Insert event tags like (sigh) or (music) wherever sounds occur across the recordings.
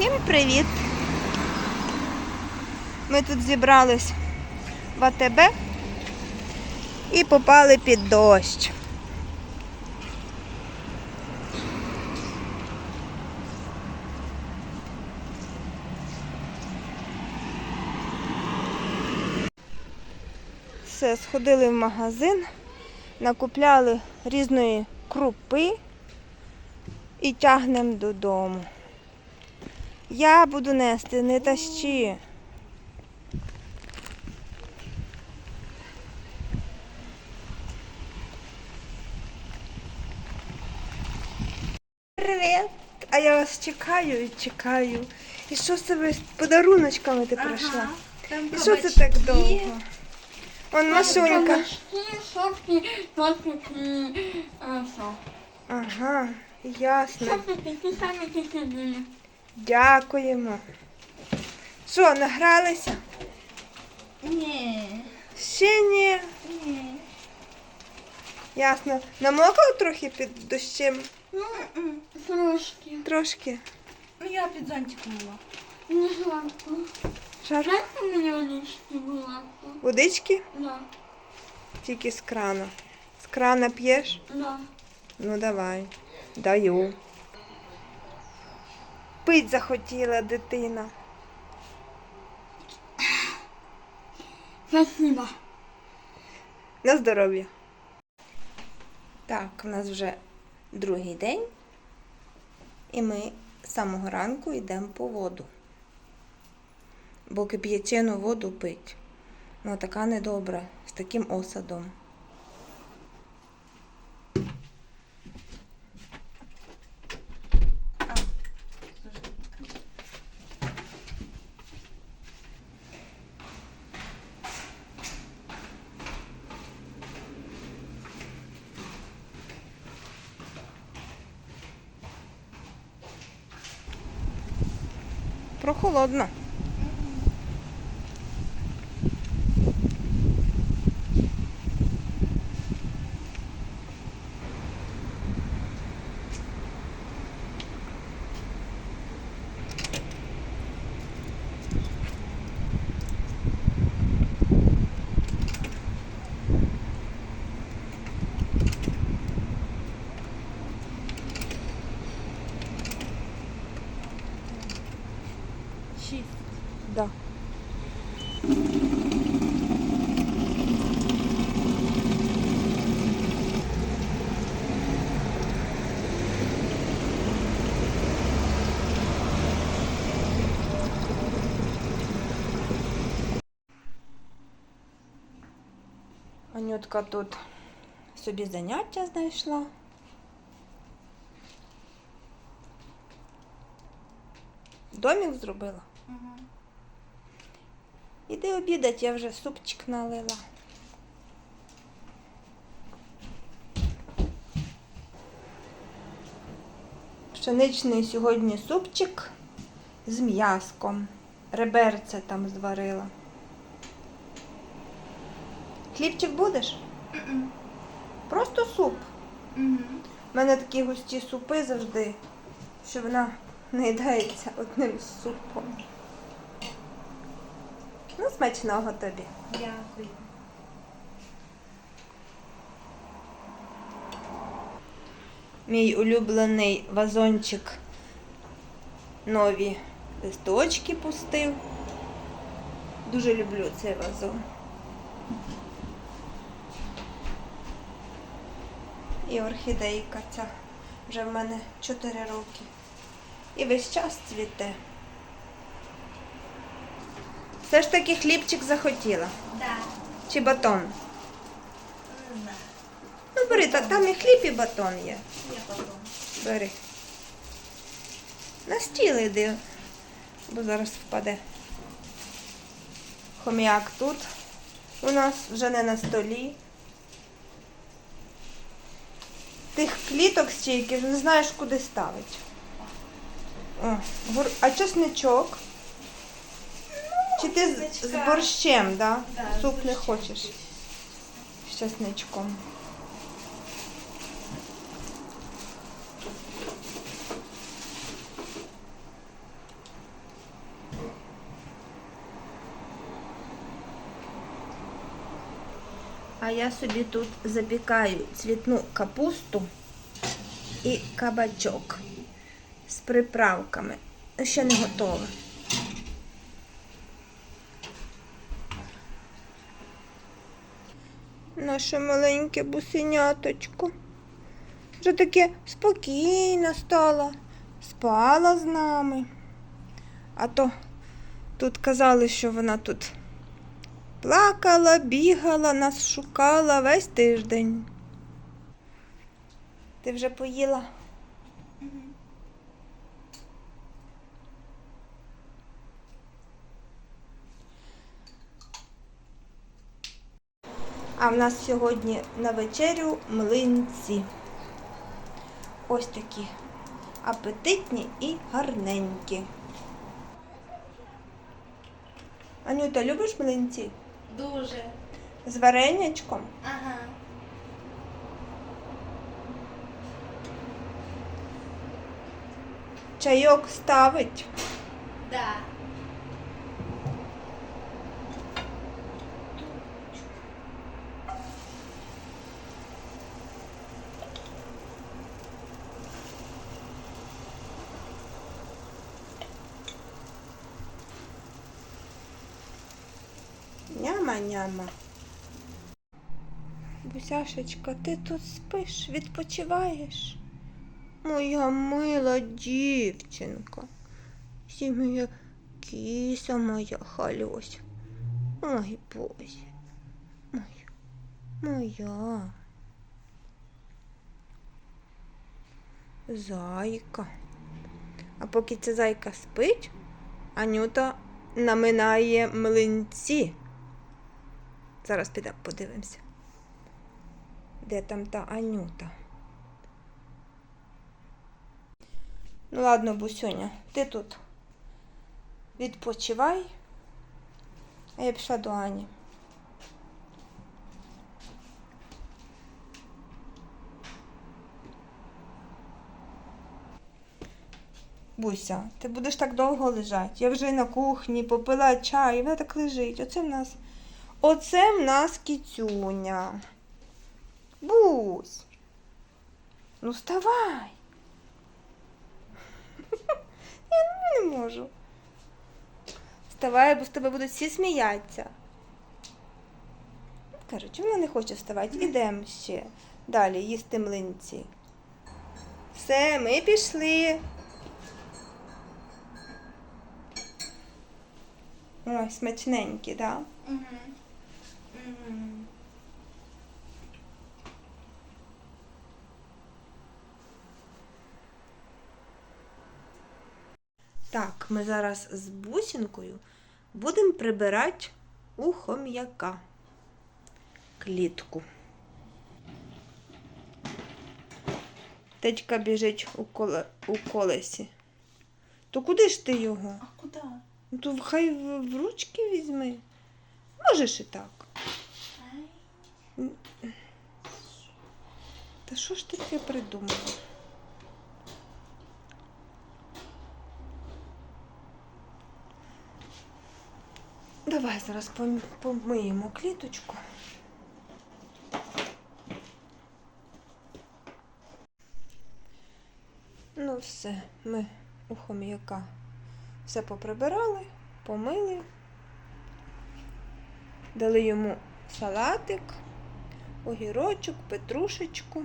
Всім привіт! Ми тут зібрались в АТБ і попали під дощ. Все, сходили в магазин, накупляли різної крупи і тягнемо додому. Я буду нести, не тащи. Привіт! А я вас чекаю і чекаю. І що це ви з подаруночками ти прийшла? І що це так довго? Он Машунька. Ага, ясно. Дякуємо. Що, награлися? Ні, Ще ні. ні. Ясно. Намокла трохи під дощем? Ну, трошки. Трошки. Ну я під зонтиком була. Не жарко. Жарко. Жарко мені водички була. Водички? Да, Тільки з крана. З крана п'єш? да. Ну давай. Даю. Пить захотіла дитина. Спасибо. На здоров'я. Так, у нас вже другий день. І ми з самого ранку йдемо по воду. Бо кип'ячену воду пить. Ну, така недобра, з таким осадом. Прохолодно. Шість. Да. Анютка тут собі заняття знайшла. Домик зробила. Іди обідати, я вже супчик налила. Пшеничний сьогодні супчик з м'яском. Реберце там зварила. Хлібчик будеш? Просто суп. У мене такі густі супи завжди, що вона не їдається одним супом. Смачного тобі. Дякую. Мій улюблений вазончик нові листочки пустив. Дуже люблю цей вазон. І орхідейка ця вже в мене 4 роки. І весь час цвіте. Все ж таки хлібчик захотіла. Да. Чи батон? Да. Ну бери, та там і хліб, і батон є. Я потом. Бери. На стіл йди, бо зараз впаде. Хом'як тут у нас вже не на столі. Тих кліток стільки не знаєш, куди ставити. О. А чесничок? Чи ти з, з борщем, да? Да, суп не хочеш? З чесничком. А я собі тут запікаю цвітну капусту і кабачок з приправками. Ще не готова. Наше маленьке бусеняточко. Вже таке спокійно стала, спала з нами. А то тут казали, що вона тут плакала, бігала, нас шукала весь тиждень. Ти вже поїла? А в нас сьогодні на вечерю млинці. Ось такі апетитні і гарненькі. Анюта, любиш млинці? Дуже. З варенячком? Ага. Чайок ставить. Да. Няма-няма. Бусяшечка, ти тут спиш, відпочиваєш? Моя мила дівчинка. Сі моя кіса моя халюсь. Ой, бозі. Моя. Моя. Зайка. А поки ця зайка спить, Анюта наминає млинці. Зараз підемо подивимося. Де там та Анюта? Ну ладно, Бусюня, ти тут відпочивай, а я пішла до Ані. Буся, ти будеш так довго лежати. Я вже на кухні попила чай, і вона так лежить. Оце в нас. Оце в нас кіцюня. Бусь. Ну вставай. (laughs) Я не можу. Вставай, бо з тебе будуть всі сміятися. Коротше, вона не хоче вставати. Ідемо ще далі їсти млинці. Все, ми пішли. Ой, смачненькі, так? Да? Угу. Так, ми зараз з бусинкою будемо прибирати у хом'яка клітку. Течка біжить у, коле, у колесі. То куди ж ти його? А куди? Ну то хай в, в ручки візьми. Можеш і так. Та що ж таке придумала? Давай зараз помиємо кліточку. Ну все, ми у хом'яка все поприбирали, помили, дали йому салатик, огірочок, петрушечку.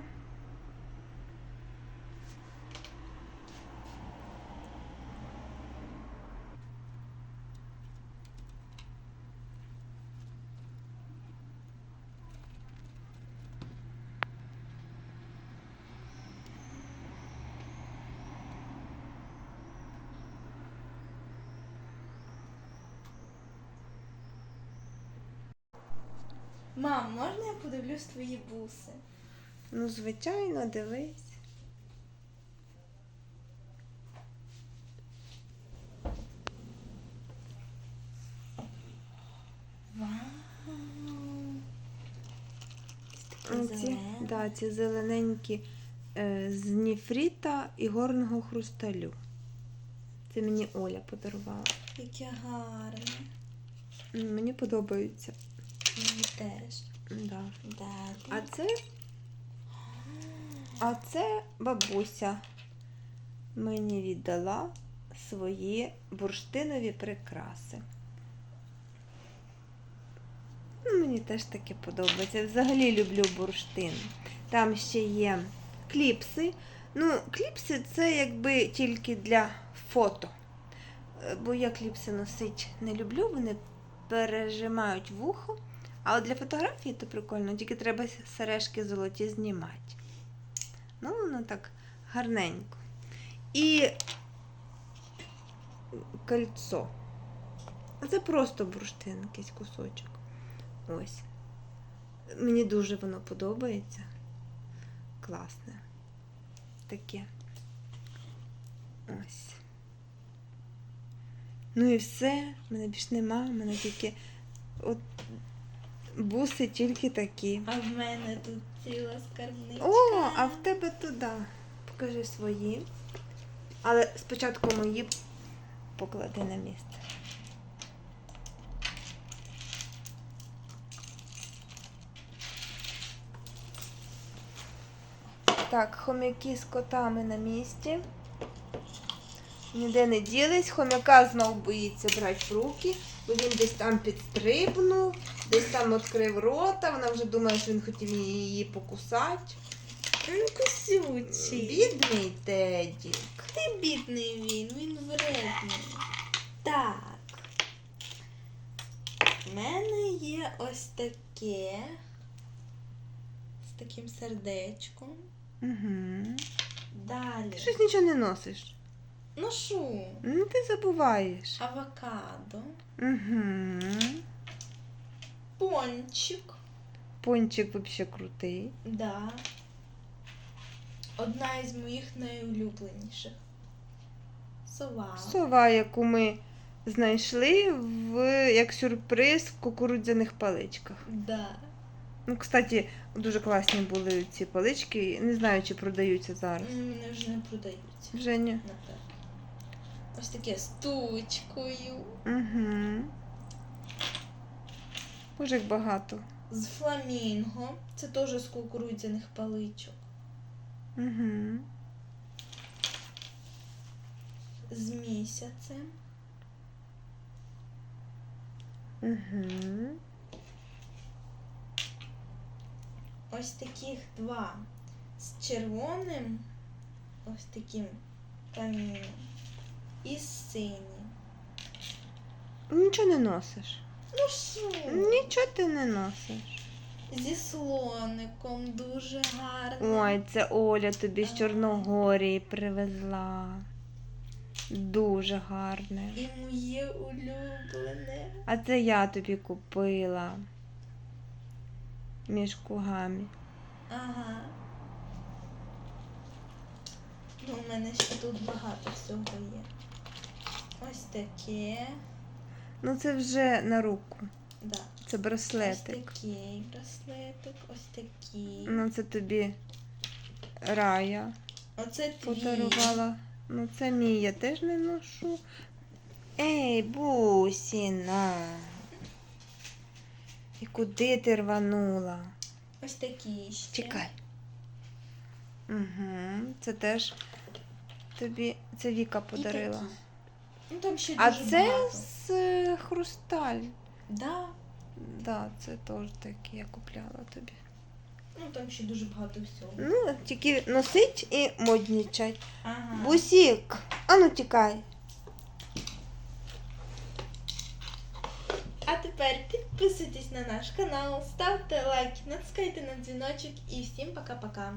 Мам, можна я подивлюсь твої буси? Ну, звичайно, дивись. Вау. Ці, да, ці зелененькі е, з ніфріта і горного хрусталю. Це мені Оля подарувала. Яке гарне. Мені подобаються. Мені теж. Да. Да. А це. А це бабуся мені віддала свої бурштинові прикраси. Ну, мені теж таке подобається. Взагалі люблю бурштин. Там ще є кліпси. Ну, кліпси це якби тільки для фото. Е, Бо я кліпси носити не люблю, вони пережимають вухо. А от для фотографії то прикольно, тільки треба сережки золоті знімати. Ну, воно так гарненько. І кольцо. Це просто бурштин, якийсь кусочок. Ось. Мені дуже воно подобається. Класне. Таке. Ось. Ну і все. Мене більш нема. У мене тільки от буси тільки такі. А в мене тут ціла скарбничка. О, а в тебе туди. Покажи свої. Але спочатку мої поклади на місце. Так, хомяки з котами на місці. Ніде не ділись, хомяка знов боїться брати в руки, бо він десь там підстрибнув, десь там відкрив рота, вона вже думає, що він хотів її покусати. Ну, косючий. Бідний Теді. Ти бідний він, він вредний. Так. В мене є ось таке. З таким сердечком. Угу. Далі. Ти щось нічого не носиш. Ношу. Ну, ти забуваєш. Авокадо. Угу. Пончик. Пончик взагалі крутий. Да. Одна із моїх найулюбленіших. Сова. Сова, яку ми знайшли в як сюрприз в кукурудзяних паличках. Да. Ну, кстати, дуже класні були ці палички. Не знаю, чи продаються зараз. Вони вже не продаються. Вже ні. Напевно. Ось таке з тучкою. Угу. Боже, як багато. З фламінго. Це теж з кукурудзяних паличок. Угу. З місяцем. Угу. Ось таких два. З червоним, ось таким камінням. І з синім. Нічого не носиш. Ну що? Нічого ти не носиш. Зі слоником дуже гарно. Ой, це Оля тобі з Чорногорії привезла. Дуже гарне. І моє улюблене. А це я тобі купила. Між кугами. Ага. Ну, у мене ще тут багато всього є. Ось таке. Ну це вже на руку. Да. Це Ось такий браслетик, ось такий. Ну це тобі рая Оце твій. подарувала. Ну це мій, я теж не ношу. Ей, бусіна. І куди ти рванула? Ось такий ще. Чекай. Угу. Це теж тобі. Це Віка І подарила. такі. Ну там ще А дуже це багато. з е, хрусталь. Да. Да, це теж такі я купляла тобі. Ну там ще дуже багато всього. Ну, тільки носить і моднічать. Ага. Бусік, а ну тікай. А тепер підписуйтесь на наш канал, ставте лайки, натискайте на дзвіночок і всім пока-пока.